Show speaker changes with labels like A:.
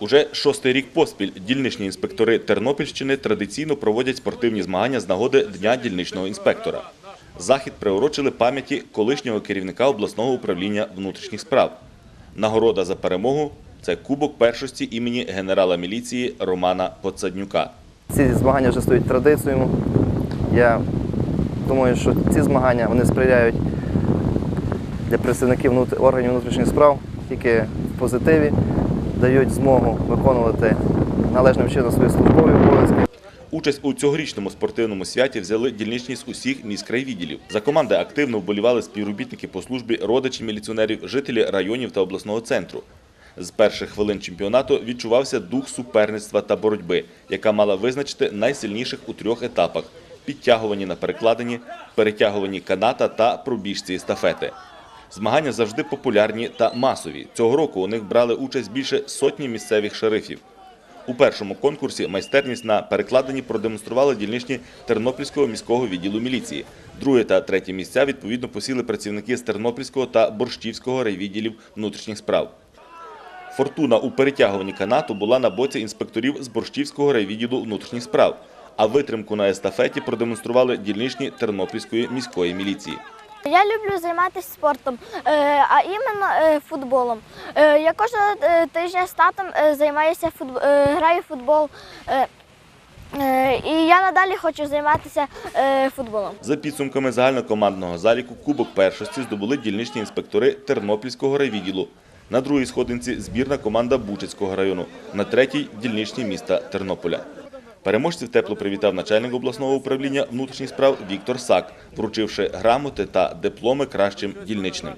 A: Уже шостий рік поспіль дільничні інспектори Тернопільщини традиційно проводять спортивні змагання з нагоди Дня дільничного інспектора. Захід приурочили пам'яті колишнього керівника обласного управління внутрішніх справ. Нагорода за перемогу це кубок першості імені генерала міліції Романа Поцаднюка.
B: Ці змагання вже стають традицією. Я думаю, що ці змагання вони сприяють для представників органів внутрішніх справ тільки в позитиві, дають змогу виконувати належним чином свої службові обов'язки.
A: Участь у цьогорічному спортивному святі взяли дільничні з усіх міськрайвідділів. За команди активно вболівали співробітники по службі, родичі міліціонерів, жителі районів та обласного центру. З перших хвилин чемпіонату відчувався дух суперництва та боротьби, яка мала визначити найсильніших у трьох етапах: підтягуванні на перекладині, перетягуванні каната та пробіжці естафети. Змагання завжди популярні та масові. Цього року у них брали участь більше сотні місцевих шерифів. У першому конкурсі майстерність на перекладині продемонстрували дільничні Тернопільського міського відділу міліції. Друге та третє місця відповідно посіли працівники з Тернопільського та Борщівського райвідділів внутрішніх справ. Фортуна у перетягуванні канату була на боці інспекторів з Борщівського райвідділу внутрішніх справ, а витримку на естафеті продемонстрували дільничні Тернопільської міської міліції.
C: Я люблю займатися спортом, е, а іменно е, футболом. Е, Я кожного тижня з татом займаюся футб... е, граю в футбол. І я надалі хочу займатися футболом.
A: За підсумками загальнокомандного заліку Кубок першості здобули дільничні інспектори Тернопільського райвідділу. На другій сходинці збірна команда Бучицького району, на третій дільничні міста Тернополя. Переможців тепло привітав начальник обласного управління внутрішніх справ Віктор Сак, вручивши грамоти та дипломи кращим дільничним.